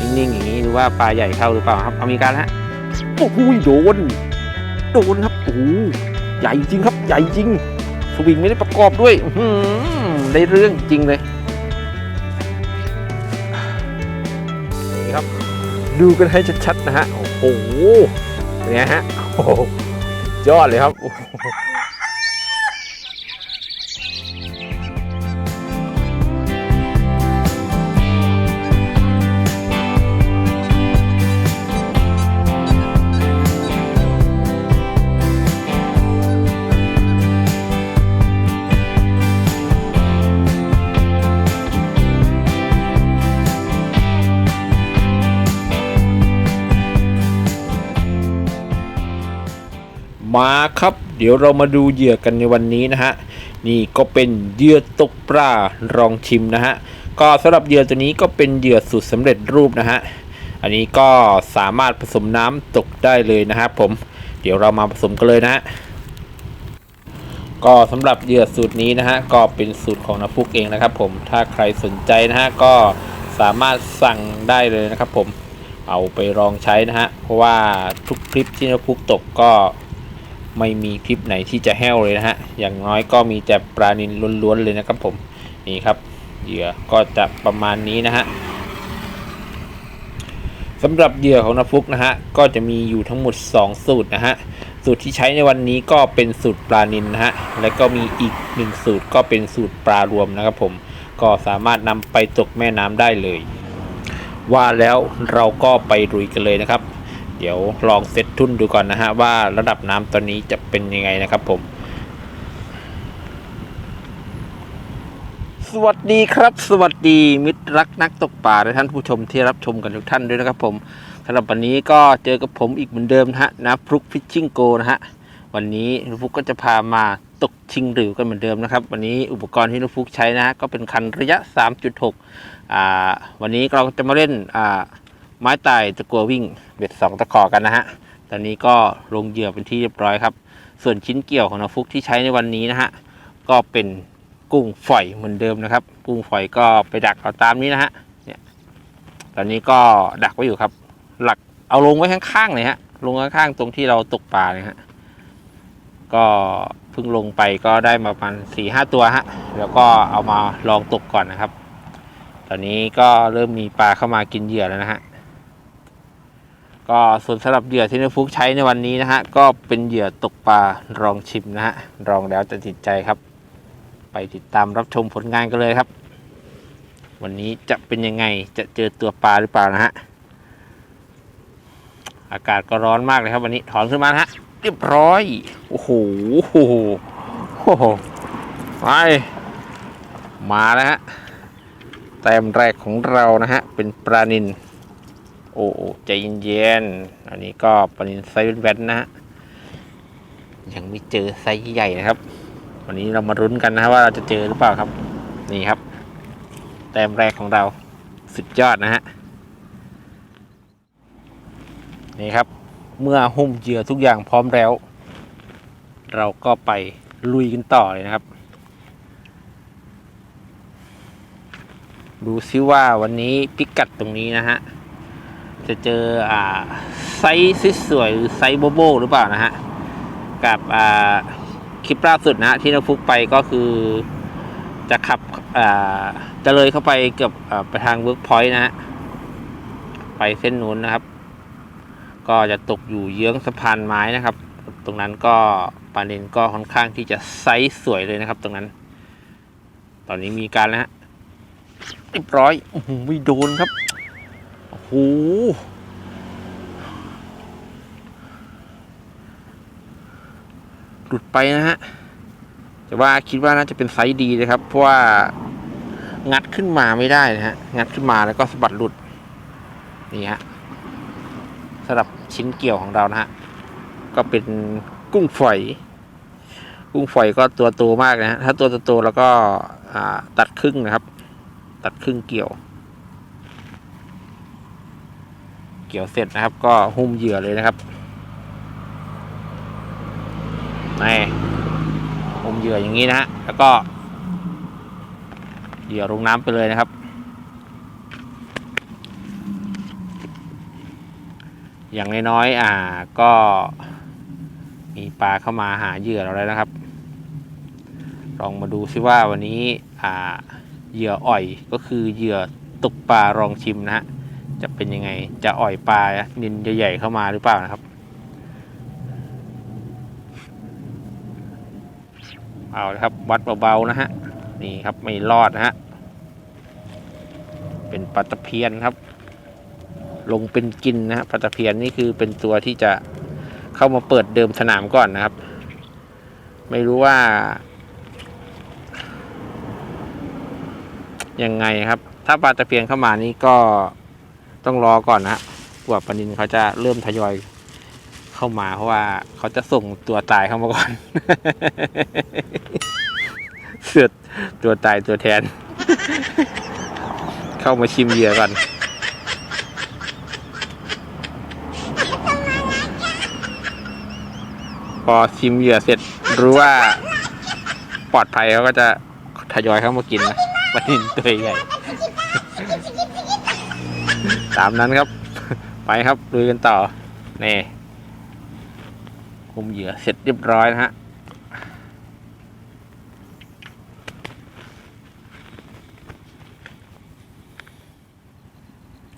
นิ่งๆอย่างนี้หรือว่าปลาใหญ่เข้าหรือเปล่าครับ เอามีการฮะโอ้โหโดน โดนครับโอ้ใหญ่จริงครับ ใหญ่จริง สวิงไม่ได้ประกอบด้วยอืได้เรื่องจริงเลยนี่ครับ ดูกันให้ชัดๆนะฮะ โอ้โหเป็นไงฮะโอ้ยอดเลยครับ มาครับ เดี๋ยวเรามาดูเหยื่อกันในวันนี้นะฮะ นี่ก็เป็นเหยื่อตกปลารองชิมนะฮะ ก็สำหรับเหยื่อตัวนี้ก็เป็นเหยื่อสูตรสำเร็จรูปนะฮะ อันนี้ก็สามารถผสมน้ำตกได้เลยนะครับผม เดี๋ยวเรามาผสมกันเลยนะฮะก็สำหรับเหยื่อสูตรนี้นะฮะก็เป็นสูตรของนาฟุกเองนะครับ ผมถ้าใครสนใจนะฮะก็สามารถสั่งได้เลยนะครับ ผมเอาไปลองใช้นะฮะเพราะว่าทุกคลิปที่นาฟุกตกก็ ไม่มีคลิปไหนที่จะแห้วเลยนะฮะ อย่างน้อยก็มีแต่ปลานินล้วนๆเลยนะครับผม นี่ครับ เหยื่อก็จะประมาณนี้นะฮะสำหรับเหยื่อของนาฟุกนะฮะ ก็จะมีอยู่ทั้งหมด 2 สูตรนะฮะ สูตรที่ใช้ในวันนี้ก็เป็นสูตรปลานินนะฮะ และก็มีอีกหนึ่งสูตรก็เป็นสูตรปลารวมนะครับผม ก็สามารถนำไปตกแม่น้ำได้เลย ว่าแล้วเราก็ไปลุยกันเลยนะครับ เดี๋ยวลองเซตทุ่นดูก่อนนะฮะว่าระดับน้ำตอนนี้จะเป็นยังไงนะครับผม สวัสดีครับ สวัสดีมิตรรักนักตกปลาและท่านผู้ชมที่รับชมกันทุกท่านด้วยนะครับผมสำหรับวันนี้ก็เจอกับผมอีกเหมือนเดิมนะฮะนะฟลุกฟิชชิ่งโกนะฮะวันนี้นุฟุกก็จะพามาตกชิงหริวกันเหมือนเดิมนะครับ วันนี้อุปกรณ์ที่นุฟุกใช้นะฮะก็เป็นคันระยะ 3.6อ่าวันนี้เราจะมาเล่นอ่า ไม้ตายตะกัววิ่งเบ็ดสองตะขอกันนะฮะ ตอนนี้ก็ลงเหยื่อเป็นที่เรียบร้อยครับ ส่วนชิ้นเกี่ยวของนาฟุกที่ใช้ในวันนี้นะฮะ ก็เป็นกุ้งฝอยเหมือนเดิมนะครับ กุ้งฝอยก็ไปดักเอาตามนี้นะฮะ เนี่ย ตอนนี้ก็ดักไว้อยู่ครับ หลักเอาลงไว้ข้างๆเลยฮะ ลงข้างๆตรงที่เราตกปลาเลยฮะ ก็เพิ่งลงไปก็ได้มาประมาณสี่ห้าตัวฮะ แล้วก็เอามาลองตกก่อนนะครับ ตอนนี้ก็เริ่มมีปลาเข้ามากินเหยื่อแล้วนะฮะ ก็ส่วนสำหรับเหยื่อที่นฟุกใช้ในวันนี้นะฮะก็เป็นเหยื่อตกปลารองชิมนะฮะลองแล้วจะติดใจครับ ไปติดตามรับชมผลงานกันเลยครับ วันนี้จะเป็นยังไงจะเจอตัวปลาหรือเปล่านะฮะอากาศก็ร้อนมากเลยครับวันนี้ถอนขึ้นมานะฮะเรียบร้อยโอ้โหโอ้โหโอ้โหไปมาแล้วฮะแต้มแรกของเรานะฮะเป็นปลานิน อ้โอ้ใจเย็นๆอันนี้ก็ปลานินไซส์แวนนะฮะยังไม่เจอไซส์ใหญ่นะครับ วันนี้เรามารุ้นกันนะฮะว่าเราจะเจอหรือเปล่าครับ นี่ครับ แต้มแรกของเราสุดยอดนะฮะนี่ครับ เมื่อหุ้มเหยื่อทุกอย่างพร้อมแล้ว เราก็ไปลุยกันต่อเลยนะครับ ดูซิว่าวันนี้พิกัดตรงนี้นะฮะ จะเจออ่าไซส์สวยหรือไซส์โบโบหรือเปล่านะฮะ กับอ่าคลิปล่าสุดนะฮะที่เราฟุกไปก็คือจะขับอ่าจะเลยเข้าไปเกือบอไปทางเวิร์กพอยต์นะฮะ ไปเส้นนู้นนะครับ ก็จะตกอยู่เยื้องสะพานไม้นะครับ ตรงนั้นก็ปาเนนก็ค่อนข้างที่จะไซส์สวยเลยนะครับ ตรงนั้น ตอนนี้มีการแล้วฮะเรียบร้อยโอ้โหไม่โดนครับ หหลุดไปนะฮะ แต่ว่าคิดว่าน่าจะเป็นไซส์ดีนะครับ เพราะว่างัดขึ้นมาไม่ได้นะฮะ งัดขึ้นมาแล้วก็สะบัดหลุด นี่ฮะสำหรับชิ้นเกี่ยวของเรานะฮะ ก็เป็นกุ้งฝอย กุ้งฝอยก็ตัวโตมากนะฮะ ถ้าตัวโตๆแล้วก็ตัดครึ่งนะครับ ตัดครึ่งเกี่ยว เกี่ยวเสร็จนะครับ ก็หุ้มเหยื่อเลยนะครับนี่หุ้มเหยื่ออย่างนี้นะฮะแล้วก็ เหยื่อลงน้ำไปเลยนะครับ อย่างน้อยๆอ่าก็มีปลาเข้ามาหาเหยื่อเราแล้วนะครับ ลองมาดูซิว่าวันนี้อ่าเหยื่ออ่อยก็คือเหยื่อตกปลารองชิมนะฮะ จะเป็นยังไง จะอ่อยปลานินใหญ่ๆเข้ามาหรือเปล่านะครับ เอาละครับ วัดเบาๆนะฮะ นี่ครับไม่รอดนะฮะ เป็นปลาตะเพียนครับ ลงเป็นกินนะฮะปลาตะเพียนนี่คือเป็นตัวที่จะเข้ามาเปิดเดิมสนามก่อนนะครับ ไม่รู้ว่ายังไงครับ ถ้าปลาตะเพียนเข้ามานี่ก็ ต้องรอก่อนนะกว่าปลานินเขาจะเริ่มทยอยเข้ามา เพราะว่าเขาจะส่งตัวตายเข้ามาก่อน เสือตัวตายตัวแทน เข้ามาชิมเหยื่อก่อนพอชิมเหยื่อเสร็จรู้ว่าปลอดภัยเขาก็จะทยอยเข้ามากินนะปลานินตัวใหญ่ ตามนั้นครับ ไปครับลุยกันต่อนี่คุมเหยื่อเสร็จเรียบร้อยนะฮะ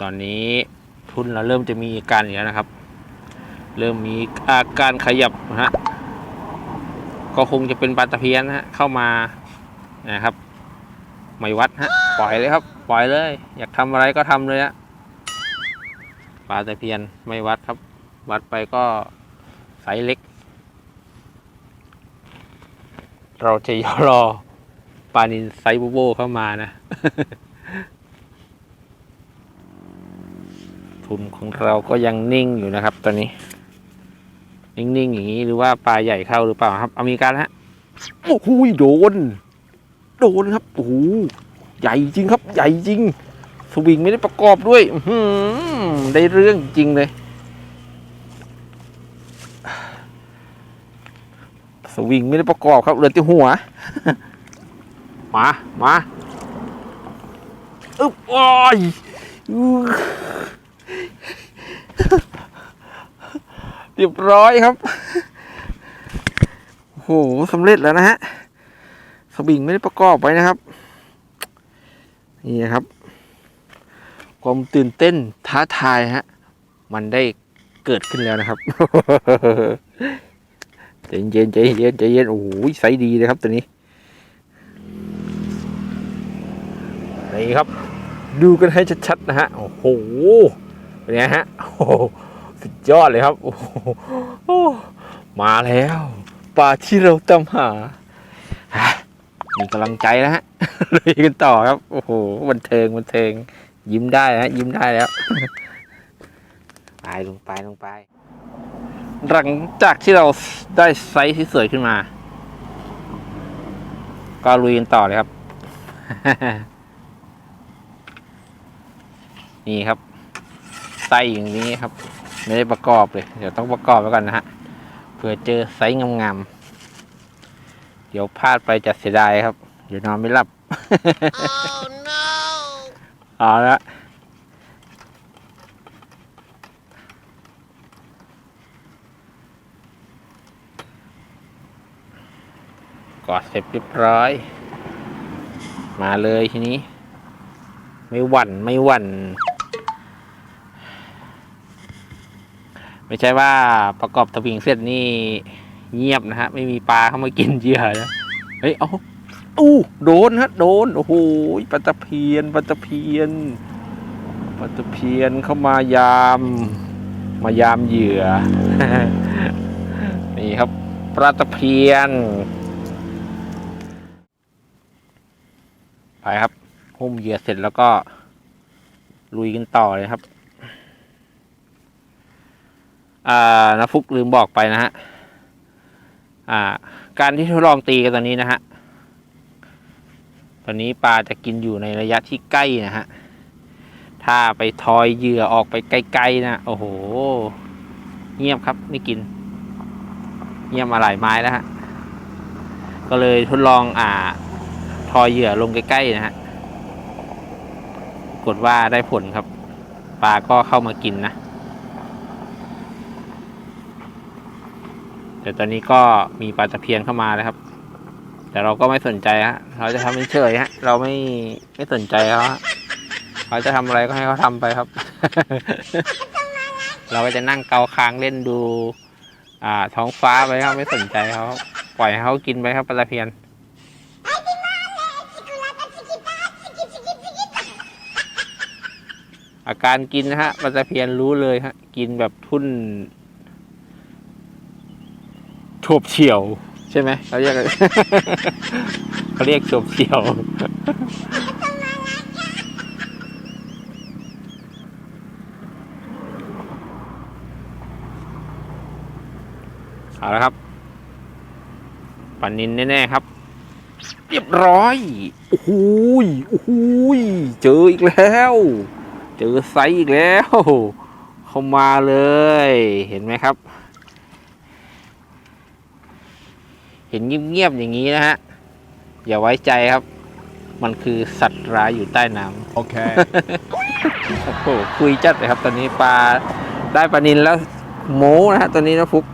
ตอนนี้ทุนเราเริ่มจะมีอาการอย่างนี้วนะครับ เริ่มมีอาการขยับนะฮะก็คงจะเป็นปลาตะเพียนนะฮะเข้ามานะครับ ไม่วัดฮะปล่อยเลยครับ ปล่อยเลย อยากทำอะไรก็ทำเลยฮะ ปลาตะเพียนไม่วัดครับ วัดไปก็ไซส์เล็ก เราจะยอรอปลานินไซส์บูโบเข้ามานะ ทุนของเราก็ยังนิ่งอยู่นะครับตอนนี้ นิ่ง ๆ อย่างนี้หรือว่าปลาใหญ่เข้าหรือเปล่าครับเอามีการฮะโอ้โหโดน โดนครับโอ้โหใหญ่จริงครับ ใหญ่จริง สวิงไม่ได้ประกอบด้วยอืได้เรื่องจริงเลย สวิงไม่ได้ประกอบครับเหลือแต่หัว มา มาอึ๊บโอ้ยเรียบร้อยครับ โอ้โหสำเร็จแล้วนะฮะ สวิงไม่ได้ประกอบไว้นะครับ นี่นะครับ ความตื่นเต้นท้าทายฮะ มันได้เกิดขึ้นแล้วนะครับใจเย็นใจเย็นใจเย็นโอ้โหไซส์ดีเลยครับตัวนี้นี่ครับ ดูกันให้ชัดๆนะฮะ โอ้โหเป็นไงฮะโอ้สุดยอดเลยครับโอ้โหมาแล้วปลาที่เราตามหาอะมีกำลังใจแล้วฮะเลยกันต่อครับ โอ้โหบันเทิงบันเทิง ยิ้มได้นะฮะยิ้มได้แล้ว ไปลงไปลงไป หลังจากที่เราได้ไซส์ที่สวยขึ้นมา ก็ลุยกันต่อเลยครับ นี่ครับไส้อย่างนี้ครับ ไม่ได้ประกอบเลย เดี๋ยวต้องประกอบไว้ก่อนนะฮะเผื่อเจอไซส์งามๆเดี๋ยวพลาดไปจะเสียดายครับ เดี๋ยวนอนไม่หลับ Oh no! เอาละกอดเสร็จเรียบร้อย มาเลยทีนี้ ไม่หวั่นไม่หวั่น ไม่ใช่ว่าประกอบทวิงเสร็จนี่เงียบนะฮะ ไม่มีปลาเข้ามากินเหยื่อนะ เฮ้ย เอา อู้โดนฮะโดนโอ้โหปลาตะเพียนปลาตะเพียนปลาตะเพียนเข้ามายาม มายามเหยื่อ นี่ครับปลาตะเพียนไปครับหุ้มเหยื่อเสร็จแล้วก็ ลุยกันต่อเลยครับ อ่านะฟุกลืมบอกไปนะฮะอ่า การที่ทดลองตีกันตอนนี้นะฮะ ตอนนี้ปลาจะกินอยู่ในระยะที่ใกล้นะฮะ ถ้าไปทอยเหยื่อออกไปไกลๆนะ โอ้โห เงียบครับไม่กิน เงียบมาหลายไม้แล้วฮะ ก็เลยทดลองอ่า ทอยเหยื่อลงใกล้ๆนะฮะกดว่าได้ผลครับ ปลาก็เข้ามากินนะ แต่ตอนนี้ก็มีปลาตะเพียนเข้ามาแล้วครับ แต่เราก็ไม่สนใจฮะ เราจะทำเฉยฮะ เราไม่ไม่สนใจเขาเขาจะทำอะไรก็ให้เขาทำไปครับ เราก็จะนั่งเกาคางเล่นดู อ่า ท้องฟ้าไปครับไม่สนใจเขาปล่อยให้เขากินไปครับปลาเพียนอาการกินนะฮะปลาเพียนรู้เลยฮะ กินแบบทุ่นโฉบเฉี่ยว ใช่ไหมเขาเรียก เขาเรียกโฉบเฉี่ยวเอาละครับปันนินแน่ ๆ ครับ เรียบร้อยโอ้โหยโอ้โหยเจออีกแล้ว เจอไซส์อีกแล้ว เข้ามาเลย เห็นไหมครับ เห็นเงียบๆอย่างนี้นะฮะ อย่าไว้ใจครับ มันคือสัตว์ร้ายอยู่ใต้น้ำ Okay. โอ้โหคุยจัดเลยครับ ตอนนี้ปลาได้ปลานินแล้วโม้นะฮะตอนนี้นะฟุก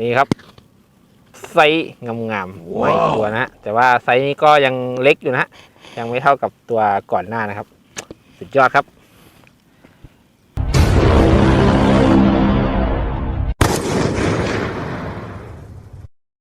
นี่ครับ ไซส์งามๆไม่ตัวนะฮะแต่ว่าไซส์นี้ก็ยังเล็กอยู่นะฮะยังไม่เท่ากับตัวก่อนหน้านะครับ สุดยอดครับ